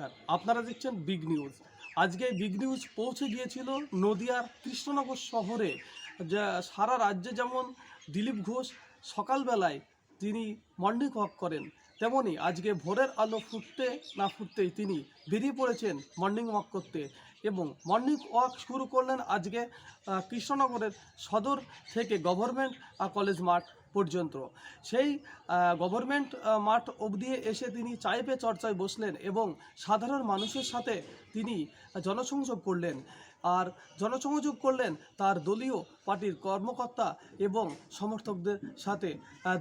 নমস্কার। আপনারা দেখছেন বিগ নিউজ আজকে বিগ নিউজ পৌঁছে গিয়েছিল নদিয়ার কৃষ্ণনগর শহরে। যা সারা রাজ্যে যেমন দিলীপ ঘোষ সকালবেলায় তিনি মর্নিং ওয়াক করেন। তেমনি আজকে ভোরের আলো ফুটতে না ফুটতেই তিনি বেরিয়ে পড়েছেন মর্নিং ওয়াক করতে এবং মর্নিং ওয়াক শুরু করলেন আজকে কৃষ্ণনগরের সদর থেকে গভর্নমেন্ট কলেজ মাঠ পর্যন্ত। সেই গভর্নমেন্ট মাঠ অবধি এসে তিনি চায় পে চর্চায় বসলেন এবং সাধারণ মানুষের সাথে তিনি জনসংযোগ করলেন। আর জনসংযোগ করলেন তার দলীয় পার্টির কর্মকর্তা এবং সমর্থকদের সাথে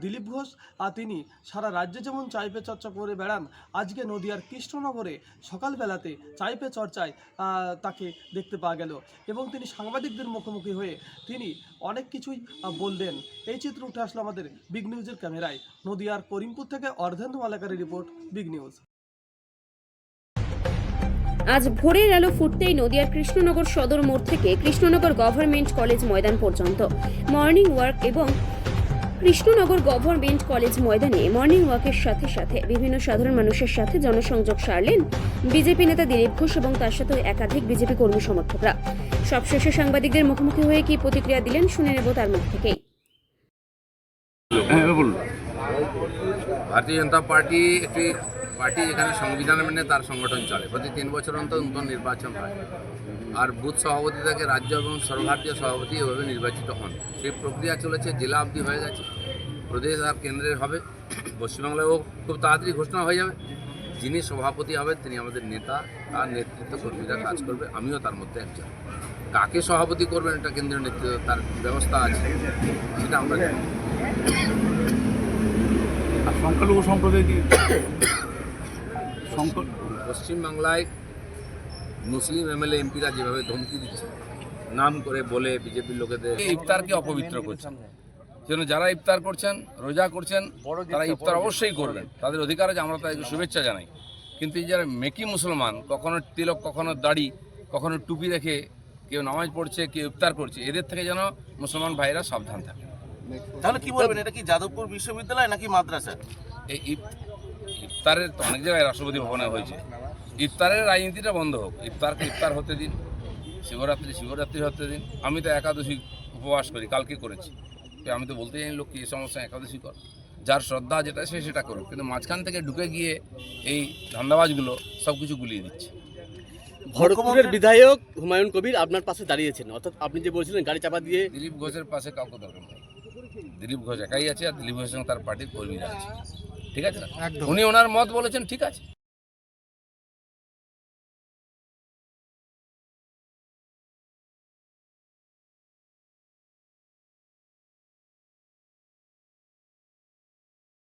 দিলীপ ঘোষ। আর তিনি সারা রাজ্যে যেমন চাইপে চর্চা করে বেড়ান, আজকে নদিয়ার কৃষ্ণনগরে সকালবেলাতে চায় পে চর্চায় তাকে দেখতে পাওয়া গেল এবং তিনি সাংবাদিকদের মুখোমুখি হয়ে তিনি অনেক কিছুই বললেন। এই চিত্র উঠে আসলো আমাদের বিগ নিউজের ক্যামেরায়। নদিয়ার করিমপুর থেকে অর্ধেন্দু মালাকারের রিপোর্ট বিগ নিউজ আজ ভোরের আলো ফুটতেই নদিয়ার কৃষ্ণনগর সদর মোড় থেকে কৃষ্ণনগর গভর্নমেন্ট কলেজ ময়দান পর্যন্ত। মর্নিং ওয়াক এবং কৃষ্ণনগর গভর্নমেন্ট কলেজ ময়দানে মর্নিং ওয়াকের সাথে সাথে বিভিন্ন সাধারণ মানুষের সাথে জনসংযোগ সারলেন বিজেপি নেতা দিলীপ ঘোষ এবং তার সাথে একাধিক বিজেপি কর্মী সমর্থকরা। সবশেষে সাংবাদিকদের মুখোমুখি হয়ে কি প্রতিক্রিয়া দিলেন শুনে নেব তার মুখ থেকেই। হ্যাঁ ভারতীয় জনতা পার্টি একটি পার্টি এখানে সংবিধান মেনে তার সংগঠন চলে। প্রতি তিন বছর অন্তর নতুন নির্বাচন হয়। আর বুথ সভাপতি থেকে, রাজ্য এবং সর্বভারতীয় সভাপতি এভাবে নির্বাচিত হন। সেই প্রক্রিয়া চলেছে, জেলা অবধি হয়ে গেছে। প্রদেশ আর কেন্দ্রের হবে। পশ্চিমবাংলায়ও খুব তাড়াতাড়ি ঘোষণা হয়ে যাবে। যিনি সভাপতি হবে তিনি আমাদের নেতা, তার নেতৃত্ব কর্মীরা কাজ করবে। আমিও তার মধ্যে একজন। কাকে সভাপতি করবেন, এটা কেন্দ্রীয় নেতৃত্ব, তার ব্যবস্থা আছে। সেটা আমরা জানি। সংখ্যালঘু সম্প্রদায় পশ্চিমবাংলায় মুসলিম এমএলএ এমপিরা যেভাবে ধমকি দিচ্ছে নাম করে বলে বিজেপির লোকেদের ইফতারকে অপবিত্র করছেন যেন যারা ইফতার করছেন রোজা করছেন তারা ইফতার অবশ্যই করবেন। তাদের অধিকার আছে আমরা তাদেরকে শুভেচ্ছা জানাই। কিন্তু এই যারা মেকি মুসলমান কখনো তিলক কখনো দাড়ি কখনো টুপি রেখে কেউ নামাজ পড়ছে কেউ ইফতার করছে এদের থেকে যেন মুসলমান ভাইরা সাবধান থাকে। তাহলে কি বলবেন এটা কি যাদবপুর বিশ্ববিদ্যালয় নাকি মাদ্রাসা? এই ইফতারের তো অনেক জায়গায় রাষ্ট্রপতি ভবনে হয়েছে। ইফতারের রাজনীতিটা বন্ধ হোক ইফতারকে ইফতার হতে দিন শিবরাত্রি শিবরাত্রি হতে দিন। আমি তো একাদশী উপবাস করি কালকে করেছি। তো আমি তো বলতে জানি লোককে এই সমস্যা একাদশী কর? যার শ্রদ্ধা যেটা সে সেটা করুক। কিন্তু মাঝখান থেকে ঢুকে গিয়ে এই ধান্দাবাজগুলো সব কিছু গুলিয়ে দিচ্ছে। ভরতপুরের বিধায়ক হুমায়ুন কবির আপনার পাশে দাঁড়িয়েছেন অর্থাৎ আপনি যে বলছিলেন গাড়ি চাপা দিয়ে দিলীপ ঘোষের পাশে কাউকে দরকার নেই। দিলীপ ঘোষ একাই আছে আর দিলীপ ঘোষের সঙ্গে তার পার্টির কর্মীরা আছে। ঠিক আছে? উনি ওনার মত বলেছেন ঠিক আছে।